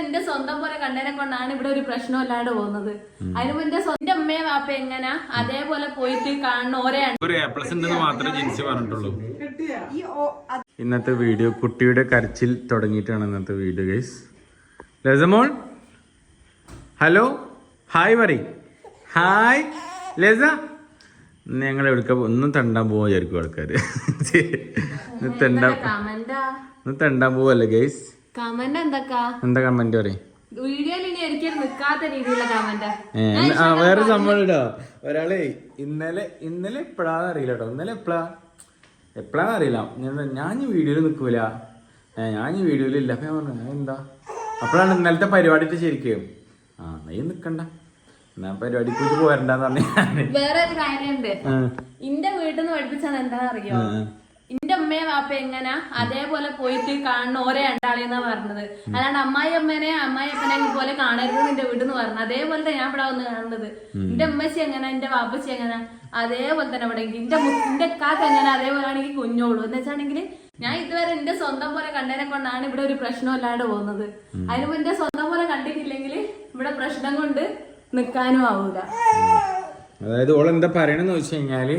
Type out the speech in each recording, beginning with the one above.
എന്റെ സ്വന്തം പോലെ കണ്ടതിനെ കൊണ്ടാണ് ഇവിടെ ഒരു പ്രശ്നം അല്ലാണ്ട് പോകുന്നത് അതിനു മുന്നേ സ്വന്തം അമ്മയും വാപ്പ എങ്ങനാ അതേപോലെ പോയിട്ട് കാണുന്ന ഓരോ ഒരു എ പ്ലസ് ഉണ്ടെന്ന് മാത്രമേ ജിൻസി പറഞ്ഞിട്ടുള്ളൂ. ഇന്നത്തെ വീഡിയോ കുട്ടിയുടെ കരച്ചിൽ തുടങ്ങിയിട്ടാണ് ഇന്നത്തെ വീഡിയോ ഗൈസ് ലസമോൾ? ഹലോ? ഹായ് പറ ഹായ്. ലസ? ഞങ്ങൾ എവിടുക്ക ഒന്നും തണ്ടാൻ പോവാ വിചാരിക്കും ആൾക്കാര്. തണ്ടാൻ തെണ്ടാ കമന്റാ? ഇന്ന് തെണ്ടാൻ പോവല്ലേ ഗൈസ് കമന്റ് എന്തൊക്കാ? എന്താ കമന്റ് പറയും? വീഡിയോയിൽ ഇനി ഒരിക്കലും നിക്കാത്ത രീതിയിലുള്ള കമന്റ്. വേറെ സംഭവം ഒരാളെ ഇന്നലെ ഇന്നലെ എപ്പോഴാന്ന് അറിയില്ല കേട്ടോ ഇന്നലെ എപ്പോഴാ എപ്പോഴാന്ന് അറിയില്ല. ഞാൻ ഞാൻ വീഡിയോയിൽ നിൽക്കൂല ഞാൻ വീഡിയോയിൽ ഇല്ല. അപ്പൊ ഞാൻ പറഞ്ഞു "ഏ, എന്താ? അപ്പോഴാണ് ഇന്നലത്തെ പരിപാടി ശരിക്കും. ആ നീ നിക്കണ്ട. എന്നാ പരിപാടിക്ക് പോയിട്ട് പോരണ്ടെന്ന് പറഞ്ഞു വേറെ ഒരു കാര്യമുണ്ട് ഇന്റെ വീട്ടിൽ നിന്ന് പഠിപ്പിച്ചാൽ എന്താ അറിയോ ആ. ഇന്റെ അമ്മയും വാപ്പ എങ്ങനെ? അതേപോലെ പോയിട്ട് കാണുന്ന ഓരോ രണ്ടാളെന്നാ പറഞ്ഞത്. അല്ലാണ്ട് അമ്മായി അമ്മേനെ അമ്മായി അപ്പനെ പോലെ കാണരുത് നിന്റെ വീടെന്ന് പറഞ്ഞു. അതേപോലെ തന്നെ ഞാൻ ഇവിടെ വന്ന് കാണുന്നത്. എന്റെ അമ്മച്ചി എങ്ങനെ? എന്റെ വാപ്പച്ചി എങ്ങനെ? അതേപോലെ തന്നെ ഇവിടെ എന്റെ എന്റെ കാക്ക എങ്ങനെ? അതേപോലെ ആണെങ്കിൽ കുഞ്ഞോളൂ. എന്ന് വെച്ചാണെങ്കിൽ ഞാൻ ഇതുവരെ എന്റെ സ്വന്തം പോലെ കണ്ടതിനെ കൊണ്ടാണ് ഇവിടെ ഒരു പ്രശ്നം ഇല്ലാണ്ട് പോകുന്നത് അതിന് എന്റെ സ്വന്തം പോലെ കണ്ടിട്ടില്ലെങ്കിൽ ഇവിടെ പ്രശ്നം കൊണ്ട് നിക്കാനും ആവൂല. അതായത് ഓൾ എന്താ പറയണെന്ന് വെച്ച് കഴിഞ്ഞാൽ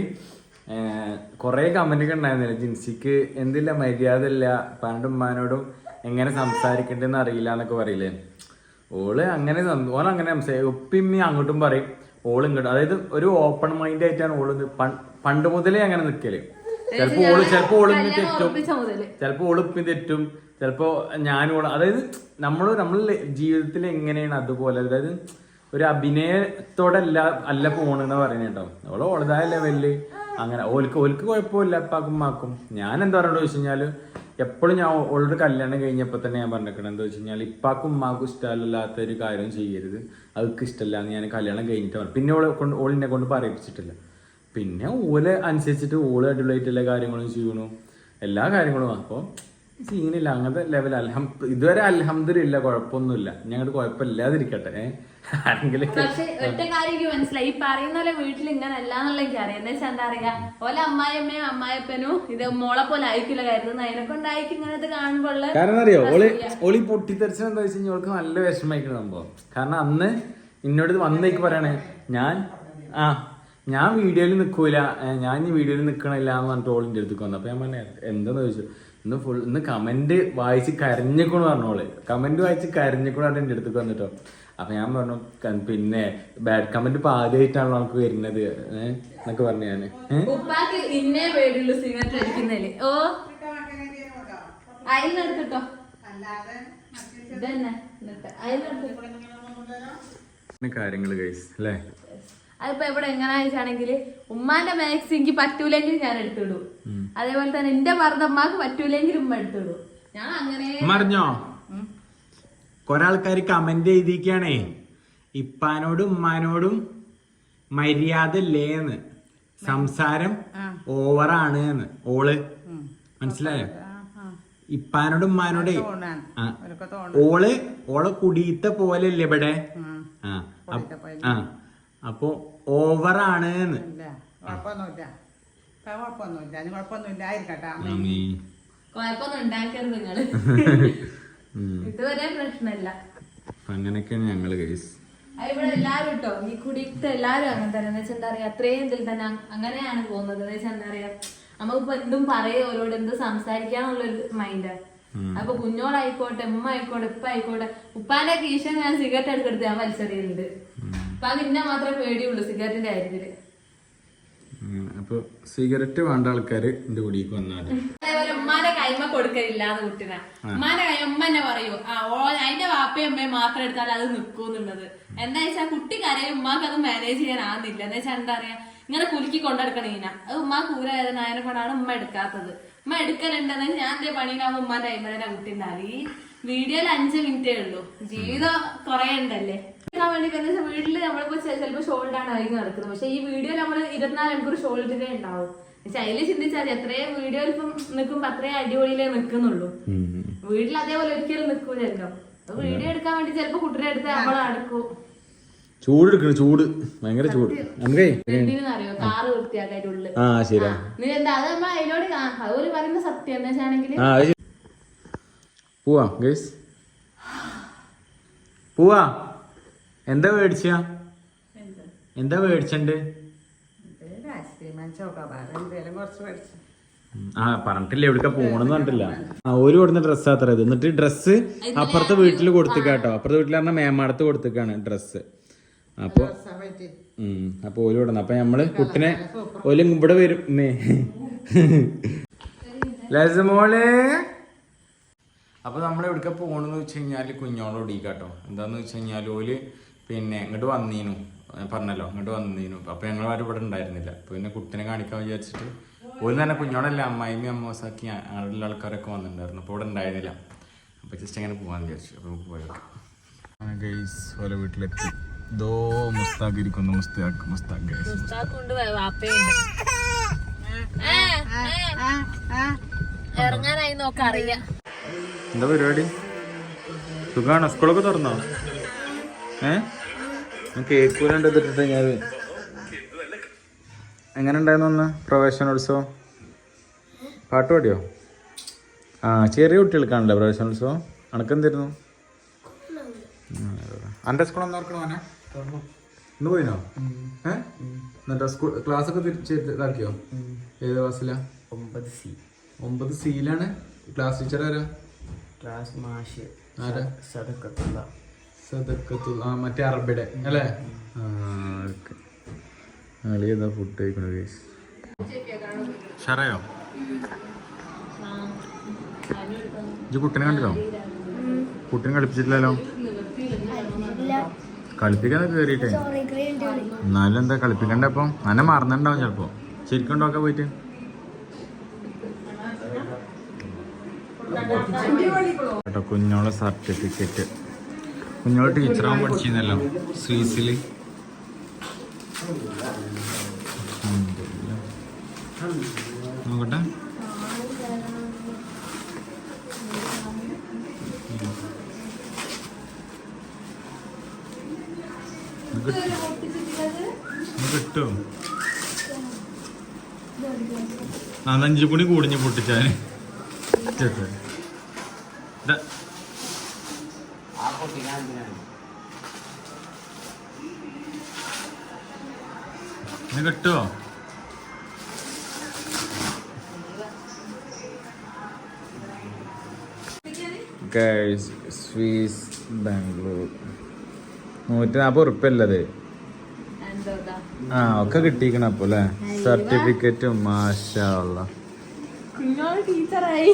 കൊറേ കമന്റൊക്കെ ഉണ്ടായിരുന്നില്ല? ജിൻസിക്ക് എന്തില്ല മര്യാദ ഇല്ല പണ്ട് ഉമ്മാനോടും എങ്ങനെ സംസാരിക്കണ്ടെന്ന് അറിയില്ല എന്നൊക്കെ പറയില്ലേ? ഓൾ അങ്ങനെ ഓൾ അങ്ങനെ സംസാരിക്കും ഉപ്പിമ്മി അങ്ങോട്ടും പറയും ഓൾ ഇങ്ങോട്ടും. അതായത് ഒരു ഓപ്പൺ മൈൻഡ് ആയിട്ടാണ് ഓൾ പണ്ട് മുതലേ അങ്ങനെ നിക്കൽ. ചിലപ്പോ ഓൾ ചിലപ്പോ ഓൾ ഇങ്ങ് കല്യാണം തെറ്റും. ചിലപ്പോ ഒളിപ്പി തെറ്റും. ചിലപ്പോ ഞാനും ഓൾ അതായത് നമ്മൾ നമ്മൾ ജീവിതത്തിൽ എങ്ങനെയാണ് അതുപോലെ അതായത് ഒരു അഭിനയത്തോടല്ല അല്ല പോണെന്ന് പറയുന്നുണ്ടാവും അവൾ ഓൾ ഓളതായ ലെവലിൽ അങ്ങനെ. ഓൽക്ക് ഓൽക്ക് കുഴപ്പമില്ല അപ്പാക്കും മാക്കും ഞാൻ എന്താ പറയുന്നത് ചോദിച്ചു കഴിഞ്ഞാൽ എപ്പോഴും ഞാൻ ഓൾറെഡി കല്യാണം കഴിഞ്ഞപ്പോൾ തന്നെ ഞാൻ പറഞ്ഞിരിക്കണം എന്താ വെച്ച് കഴിഞ്ഞാൽ ഇപ്പാക്കും മാക്കും ഇഷ്ടമല്ലാത്ത ഒരു കാര്യം ചെയ്യരുത്. അവർക്ക് ഇഷ്ടമല്ല എന്ന് ഞാൻ കല്യാണം കഴിഞ്ഞിട്ട് പറഞ്ഞു. പിന്നെ ഓളെ കൊണ്ട് ഓളിനെ കൊണ്ട് പറയിപ്പിച്ചിട്ടില്ല. പിന്നെ ഓലെ അനുസരിച്ചിട്ട് ഓൾ അടിപൊളിയായിട്ടുള്ള കാര്യങ്ങളും ചെയ്യണു. എല്ലാ കാര്യങ്ങളും. അപ്പോൾ സീനില്ല അങ്ങനത്തെ ലെവൽ അൽഹം ഇതുവരെ അൽഹംദില്ല കുഴപ്പമൊന്നുമില്ല. ഞങ്ങളുടെ കുഴപ്പമില്ലാതിരിക്കട്ടെ. ആരെങ്കിലും പക്ഷെ ഒറ്റ കാര്യം എനിക്ക് മനസ്സിലായി. ഈ പറയുന്ന പോലെ വീട്ടിൽ ഇങ്ങനെ അല്ലാന്നുള്ള എനിക്ക് അറിയാം. എന്താ വെച്ചാൽ എന്താ അറിയാ ഓലെ അമ്മായിയമ്മയും അമ്മായിപ്പനും ഇത് മോളെ പോലെ ആയിരിക്കില്ല കരുതുന്നത്. അതിനെ കൊണ്ടായിരിക്കും ഇങ്ങനത്തെ കാണുമ്പോൾ കാരണം അറിയോ? ഓളി ഓളി പൊട്ടിത്തെറിച്ചത് എന്താ വെച്ച് കഴിഞ്ഞാൽ ഓൾക്ക് നല്ല വിഷമമായിരിക്കണം സംഭവം. കാരണം അന്ന് ഇന്നോട് ഇത് വന്നേക്ക് പറയണേ. ഞാൻ ആ ഞാൻ വീഡിയോയിൽ നിൽക്കൂല. ഞാൻ ഈ വീഡിയോയിൽ നിൽക്കണില്ല എന്ന് പറഞ്ഞിട്ട് ഓളിന്റെ അടുത്തേക്ക് വന്നു. അപ്പം ഞാൻ പറഞ്ഞു എന്താന്ന് ചോദിച്ചു? ഇന്ന് ഫുൾ ഇന്ന് കമന്റ് വായിച്ച് കരഞ്ഞേക്കണു പറഞ്ഞോൾ കമന്റ് വായിച്ച് കരഞ്ഞേക്കണു പറഞ്ഞിട്ട് എന്റെ അടുത്തേക്ക് വന്നിട്ടോ. അപ്പം ഞാൻ പറഞ്ഞു പിന്നെ ബാഡ് കമന്റ് ഇപ്പം ആദ്യമായിട്ടാണല്ലോ നമുക്ക് വരുന്നത്. എന്നൊക്കെ പറഞ്ഞു ഞാൻ ഓ കാര്യങ്ങൾ കഴിച്ചു അല്ലേ? അതിപ്പോ എവിടെ എങ്ങനെ വെച്ചാണെങ്കിൽ ഉമ്മാന്റെ മാക്സ് എനിക്ക് പറ്റൂലെങ്കിൽ ഞാൻ എടുത്തിടും. അതേപോലെ തന്നെ എന്റെ മർദ്ദമ്മക്ക് പറ്റൂലെങ്കിൽ ഉമ്മ എടുത്തിടും. ഞാൻ അങ്ങനെ മറിഞ്ഞോ കൊറേ ആൾക്കാർ കമന്റ് എഴുതിക്കാണേ ഇപ്പാനോടും ഉമ്മാനോടും മര്യാദ ഇല്ലേന്ന്. സംസാരം ഓവറാണ് എന്ന്. ഓൾ. മനസ്സിലായോ? ഇപ്പാനോടും ഉമ്മാനോടെ ഓൾ ഓൾ കുടിയത്തെ പോലെ അല്ലേ ഇവിടെ? ആ. ആ. അപ്പൊ ഓവറാണ് കുഴപ്പമൊന്നുമില്ല. കുഴപ്പമൊന്നുമില്ല. അതിന് കുഴപ്പമൊന്നുമില്ല ആയിരിക്കട്ടെ ആ, നീ. കുഴപ്പമൊന്നും ഉണ്ടാക്കരുത് നിങ്ങൾ. ഇതുവരെ പ്രശ്നമില്ല. അങ്ങനെയൊക്കെയാണ് ഞങ്ങൾ കേസ് ഇവിടെ എല്ലാരും കേട്ടോ ഈ കുടിയിട്ട് എല്ലാരും അങ്ങനെ തന്നെ. എന്ന് വെച്ചാൽ എന്താ പറയാ അത്രയും ഇതിൽ തന്നെ അങ്ങനെയാണ് പോകുന്നത്. എന്ന് വെച്ചാൽ എന്താ പറയാ നമുക്കിപ്പോ എന്തും പറയും ഓരോട് എന്ത് സംസാരിക്കാന്നുള്ളൊരു മൈൻഡ് അപ്പൊ കുഞ്ഞോളായിക്കോട്ടെ ഉമ്മ ആയിക്കോട്ടെ ഉപ്പ ആയിക്കോട്ടെ ഉപ്പാന്റെ കീശ ഞാൻ സിഗരറ്റ് എടുക്കെടുത്ത് ഞാൻ വലിച്ചെറിയുന്നുണ്ട് അപ്പൊ പിന്നെ മാത്രമേ പേടിയുള്ളൂ സിഗരറ്റിന്റെ കാര്യത്തിൽ? ഉം. അപ്പൊ സിഗരറ്റ് വേണ്ട ആൾക്കാര് എന്റെ കുടിക്ക് വന്നാൽ. അതേപോലെ ഉമ്മാന്റെ കൈമ കൊടുക്കലില്ല എന്ന് കുട്ടിനെ ഉമ്മാന്റെ കൈ ഉമ്മ തന്നെ പറയൂ ആ ഓ അതിന്റെ വാപ്പയും അമ്മയും മാത്രം എടുത്താൽ അത് നിൽക്കൂന്നുള്ളത് എന്താ വെച്ചാൽ കുട്ടി കരയും ഉമ്മാക്ക് അത് മാനേജ് ചെയ്യാനാവുന്നില്ല എന്താ വെച്ചാൽ എന്താ പറയാ ഇങ്ങനെ കുലുക്കി കൊണ്ടെടുക്കണം ഇങ്ങനെ അത് ഉമ്മാ ഊരായതിന് അതിനെ കൊണ്ടാണ് ഉമ്മ എടുക്കാത്തത്. ഉമ്മ എടുക്കലുണ്ടെന്ന് ഞാൻ എന്റെ പണിയിലാവുമ്പോ ഉമ്മാന്റെ അയിമനെ കുട്ടി ഉണ്ടാവും ഈ വീഡിയോയിൽ അഞ്ച് മിനിറ്റേ ഉള്ളൂ. ജീവിതം കൊറേ ഉണ്ടല്ലേ? വേണ്ടി വെച്ചാൽ വീട്ടിൽ നമ്മളിപ്പോ ചിലപ്പോ ഷോൾഡാണ് ആയിരിക്കും നടക്കുന്നത്. പക്ഷെ ഈ വീഡിയോയിൽ നമ്മൾ ഇരുപത്തിനാല് മണിക്കൂർ ഷോൾഡിലേ ഉണ്ടാവും പക്ഷെ അതിൽ ചിന്തിച്ചാൽ എത്രയും വീഡിയോയിൽ ഇപ്പം നിൽക്കുമ്പോ അത്രയും അടിപൊളിയിലേ നിൽക്കുന്നുള്ളൂ വീട്ടിൽ അതേപോലെ ഒരിക്കലും നിൽക്കൂലല്ലോ വീഡിയോ എടുക്കാൻ വേണ്ടി ചിലപ്പോ കുട്ടിയുടെ എടുത്ത് നമ്മൾ അടുക്കും ചൂട് എടുക്കണം ചൂട്. ഭയങ്കര ചൂട്. നമുക്കേ ആ. ശരിയാ. ഗൈസ്. പോവാ. എന്താ മേടിച്ച എന്താ? മേടിച്ചണ്ട് ആ പറഞ്ഞിട്ടില്ല എവിടെ പോണെന്ന് പറഞ്ഞിട്ടില്ല. ആ ഒരു കൊടുന്ന ഡ്രസ്സ് അത്ര ഇത്. എന്നിട്ട് ഡ്രസ്സ് അപ്പുറത്തെ വീട്ടിൽ കൊടുത്തിക്കാട്ടോ. അപ്പുറത്തെ വീട്ടിൽ പറഞ്ഞാൽ മേമാടത്ത് കൊടുത്തിക്കാണ് ഡ്രസ്സ് അപ്പൊ പറ്റി ഉം അപ്പൊ ഓൽ കൊടുന്നു. അപ്പൊ നമ്മൾ കുട്ടിനെ ഓലും ഇവിടെ വരും. മേ. ലസമോളെ അപ്പൊ നമ്മൾ എവിടേക്ക പോണെന്ന് വെച്ച് കഴിഞ്ഞാൽ കുഞ്ഞോളെ ഒടിക്കാട്ടോ എന്താന്ന് വെച്ച് കഴിഞ്ഞാൽ ഓൽ പിന്നെ ഇങ്ങോട്ട് വന്നീനു. പറഞ്ഞല്ലോ ഇങ്ങോട്ട് വന്നീനു. അപ്പൊ ഞങ്ങൾ ആരും ഇവിടെ ഉണ്ടായിരുന്നില്ല. പിന്നെ കുട്ടിനെ കാണിക്കാൻ വിചാരിച്ചിട്ട് ഒരു തന്നെ കുഞ്ഞോടല്ല അമ്മായിമ്മ അമ്മോസാക്കി ആളുള്ള ആൾക്കാരൊക്കെ വന്നിട്ടുണ്ടായിരുന്നു. അപ്പൊ ഇവിടെ ഉണ്ടായിരുന്നില്ല. അപ്പൊ ജസ്റ്റ് അങ്ങനെ പോകാന്ന് വിചാരിച്ചു. അപ്പൊ നമുക്ക് പോയോ ഗൈസ് ഓരോ വീട്ടിലെത്തി. ദോ മുസ്താഖ് ഇരിക്കുന്നു. മുസ്താഖ് മുസ്താഖ് ഗൈസ്. ഇറങ്ങാനായി നോക്കാം അറിയാം. എന്താ പരിപാടി? സുഖാണോ? സ്കൂളൊക്കെ തുറന്നോ? ഏ? ഞാൻ കേക്ക് ഇതിട്ടിട്ട് ഞാൻ എങ്ങനെ ഉണ്ടായിരുന്നു ഒന്ന് പ്രവേശനോത്സവം? പാട്ട് പാടിയോ? ആ ചെറിയ കുട്ടികൾക്കാണല്ലേ പ്രവേശനോത്സവം? അണക്കെന്തായിരുന്നു അന്റെ സ്കൂൾ ഒന്ന് ഓർക്കണോ അവനെ ഇന്ന് പോയിനോ? എന്നിട്ട് എന്നിട്ടോ സ്കൂൾ ക്ലാസ് ഒക്കെ തിരിച്ച് ഇതാക്കിയോ? ഏത് ക്ലാസ്സിലാ? ഒമ്പത് സി. ഒമ്പത് സിയിലാണ് ക്ലാസ് ടീച്ചർ ആരാ? ക്ലാസ് മാഷ്. ആരാ? സദക്കത്തുള്ള. സദക്കത്തുൽ ആ മറ്റേ അറബിയുടെ അല്ലേ? അളിയതാ ഫുഡ് കഴിക്കണ കേസ് ഷറയോ? ഇജ്ജ് കുട്ടീനെ കണ്ടില്ലോ കുട്ടീനെ കളിപ്പിച്ചിട്ടില്ലല്ലോ? കളിപ്പിക്കാൻ കയറിയിട്ടേ എന്നാലും എന്താ കളിപ്പിക്കണ്ട അപ്പം അന്നെ മറന്നിട്ടുണ്ടാവും ചിലപ്പോ. ശരിക്കും ഒക്കെ പോയിട്ട്. കേട്ടോ കുഞ്ഞോളെ സർട്ടിഫിക്കറ്റ് കുഞ്ഞോളെ ടീച്ചറാവാൻ പഠിച്ചിരുന്നല്ലോ സ്വീസിൽ. നോക്കട്ടെ. ഇത് കിട്ടുമോ നാലഞ്ചു കൂടി കൂടിഞ്ഞ് പൊട്ടിച്ചാന് ഇതാ. ഇത് കിട്ടുമോ ഗൈസ് സ്വീസ് ബാംഗ്ലൂർ നൂറ്റി നാൽപ്പത് ഉറുപ്പല്ലത് അല്ലത് ആ ഒക്കെ കിട്ടിയിരിക്കണം അപ്പൊ അല്ലേ? സർട്ടിഫിക്കറ്റും മാഷാള്ള ടീച്ചറായി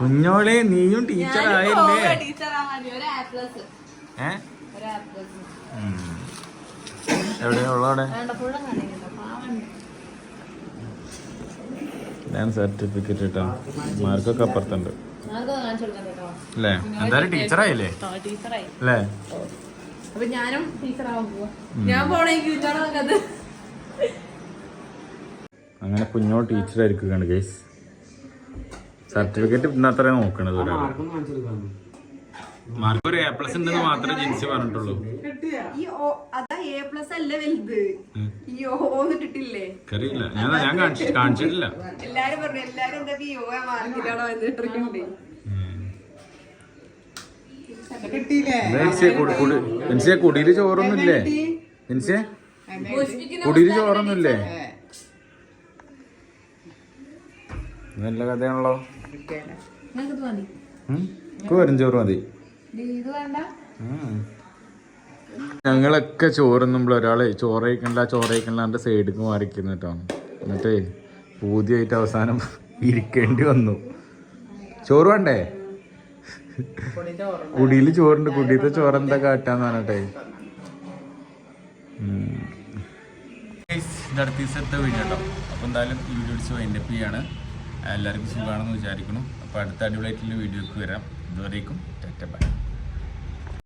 കുഞ്ഞോളെ നീയും ടീച്ചർ ആയില്ലേ ഏ? ഞാൻ സർട്ടിഫിക്കറ്റ് ഇട്ടാ? മാർക്കൊക്കെ അപ്പുറത്തുണ്ട്. അല്ലേ? എന്തായാലും ടീച്ചറായില്ലേ? ആയില്ലേ ടീച്ചറായി. അല്ലേ? അപ്പൊ ഞാനും ടീച്ചറാവാൻ പോവാ. ഞാൻ പോണേ കുഞ്ഞോളെ നോക്കത് അങ്ങനെ കുഞ്ഞോൾ ടീച്ചറായിരിക്കുകയാണ് ഗൈസ് സർട്ടിഫിക്കറ്റ് ഇന്ന് അത്ര നോക്കണത് മാർക്ക് ഒരു എ പ്ലസ് ഉണ്ടെന്ന് മാത്രമേ ജിൻസി പറഞ്ഞിട്ടുള്ളൂ. ഞാൻ ഞാൻ കാണിച്ചി- കാണിച്ചിട്ടില്ല. കുടിയിൽ ചോറൊന്നുമില്ലേ? കുടിയിൽ ചോറൊന്നുമില്ലേ? നല്ല കഥയാണല്ലോ? വെറും ചോറ് മതി. ഞങ്ങളൊക്കെ ചോറുന്നുമ്പോൾ ഒരാളെ ചോറ് കഴിക്കണ്ട ചോറ് കഴിക്കണ്ട സൈഡിക്ക് മാറിക്കുന്നു കേട്ടോ. എന്നിട്ടേ പൂതിയായിട്ട് അവസാനം ഇരിക്കേണ്ടി വന്നു. ചോറ് വേണ്ടേ? കുടിയിൽ ചോറുണ്ട് കുടിയിലത്തെ ചോറ് എന്താ കാട്ടാന്ന് പറഞ്ഞിട്ടേ. ഇതടുത്ത ദിവസത്തെ വീഡിയോ കേട്ടോ അപ്പോൾ എന്തായാലും ഈ വീഡിയോ അടിച്ച് വൈൻഡപ്പ് ചെയ്യാണ്. എല്ലാവർക്കും സുഖമാണെന്ന് വിചാരിക്കണം അപ്പോൾ അടുത്ത അടിപൊളിയായിട്ടുള്ള വീഡിയോക്ക് വരാം. ഇതുവരേക്കും ടെറ്റ ബൈ.